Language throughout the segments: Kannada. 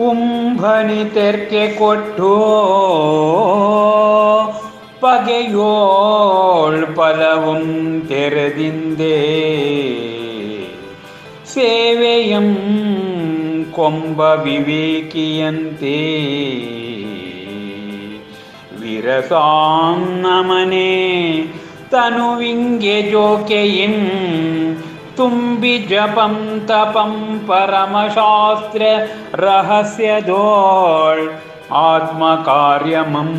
ಉಂಭನಿ ತೆರ್ಕೆ ಕೊಟ್ಟು பகையோள் பலவும் தெரதிந்தே ಸೇವೆಯಂ ಕೊಂಬ ವಿವೇಕಿಯಂತೆ ವಿರಸಾಂ ನಮನೆ ತನುವಿಂಗೆ ಜೋಕೆಯಿನ್ तुम्बि जपं तपं परमशास्त्र रहस्यदोळ् आत्मकार्यमम्।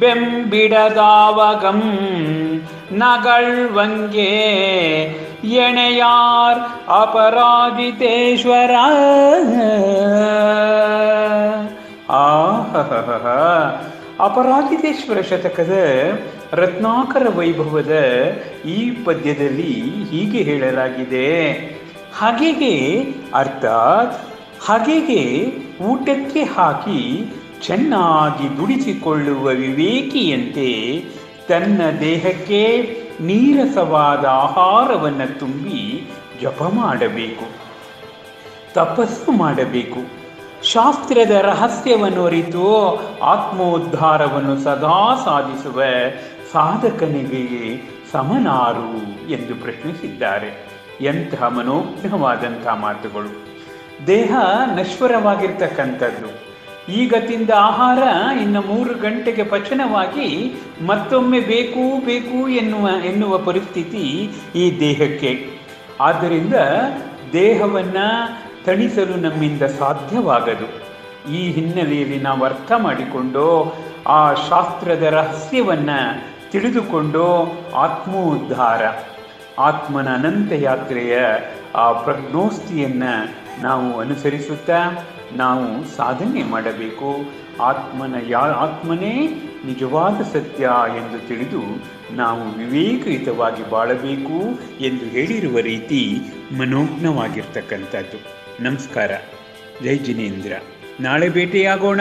வெம்பிடதாவகம் நகழ்வங்கே இணையார் அபராஜிதேஸ்வர ஆஹ அபராஜிதேஸ்வர சதக்கது ರತ್ನಾಕರ ವೈಭವದ ಈ ಪದ್ಯದಲ್ಲಿ ಹೀಗೆ ಹೇಳಲಾಗಿದೆ. ಹಾಗೆಗೆ ಅರ್ಥಾತ್ ಹಾಗೆಗೆ ಊಟಕ್ಕೆ ಹಾಕಿ ಚೆನ್ನಾಗಿ ದುಡಿಸಿಕೊಳ್ಳುವ ವಿವೇಕಿಯಂತೆ ತನ್ನ ದೇಹಕ್ಕೆ ನೀರಸವಾದ ಆಹಾರವನ್ನು ತುಂಬಿ ಜಪ ಮಾಡಬೇಕು, ತಪಸ್ಸು ಮಾಡಬೇಕು. ಶಾಸ್ತ್ರದ ರಹಸ್ಯವನ್ನು ಅರಿತು ಆತ್ಮೋದ್ಧಾರವನ್ನು ಸದಾ ಸಾಧಿಸುವ ಸಾಧಕನಿಗೆ ಸಮನಾರು ಎಂದು ಪ್ರಶ್ನಿಸಿದ್ದಾರೆ. ಎಂತಹ ಮನೋಜ್ಞವಾದಂತಹ ಮಾತುಗಳು. ದೇಹ ನಶ್ವರವಾಗಿರ್ತಕ್ಕಂಥದ್ದು. ಈಗ ತಿಂದ ಆಹಾರ ಇನ್ನು ಮೂರು ಗಂಟೆಗೆ ಪಚನವಾಗಿ ಮತ್ತೊಮ್ಮೆ ಬೇಕು ಬೇಕು ಎನ್ನುವ ಎನ್ನುವ ಪರಿಸ್ಥಿತಿ ಈ ದೇಹಕ್ಕೆ. ಆದ್ದರಿಂದ ದೇಹವನ್ನು ತಣಿಸಲು ನಮ್ಮಿಂದ ಸಾಧ್ಯವಾಗದು. ಈ ಹಿನ್ನೆಲೆಯಲ್ಲಿ ನಾವು ಅರ್ಥ ಮಾಡಿಕೊಂಡು ಆ ಶಾಸ್ತ್ರದ ರಹಸ್ಯವನ್ನು ತಿಳಿದುಕೊಂಡು ಆತ್ಮೋದ್ಧಾರ, ಆತ್ಮನ ಅನಂತ ಯಾತ್ರೆಯ ಆ ಪ್ರಜ್ಞೋಸ್ತಿಯನ್ನು ನಾವು ಅನುಸರಿಸುತ್ತಾ ನಾವು ಸಾಧನೆ ಮಾಡಬೇಕು. ಆತ್ಮನ ಯಾ, ಆತ್ಮನೇ ನಿಜವಾದ ಸತ್ಯ ಎಂದು ತಿಳಿದು ನಾವು ವಿವೇಕಯುತವಾಗಿ ಬಾಳಬೇಕು ಎಂದು ಹೇಳಿರುವ ರೀತಿ ಮನೋಜ್ಞವಾಗಿರ್ತಕ್ಕಂಥದ್ದು. ನಮಸ್ಕಾರ. ಜೈ ಜಿನೇಂದ್ರ. ನಾಳೆ ಭೇಟಿಯಾಗೋಣ.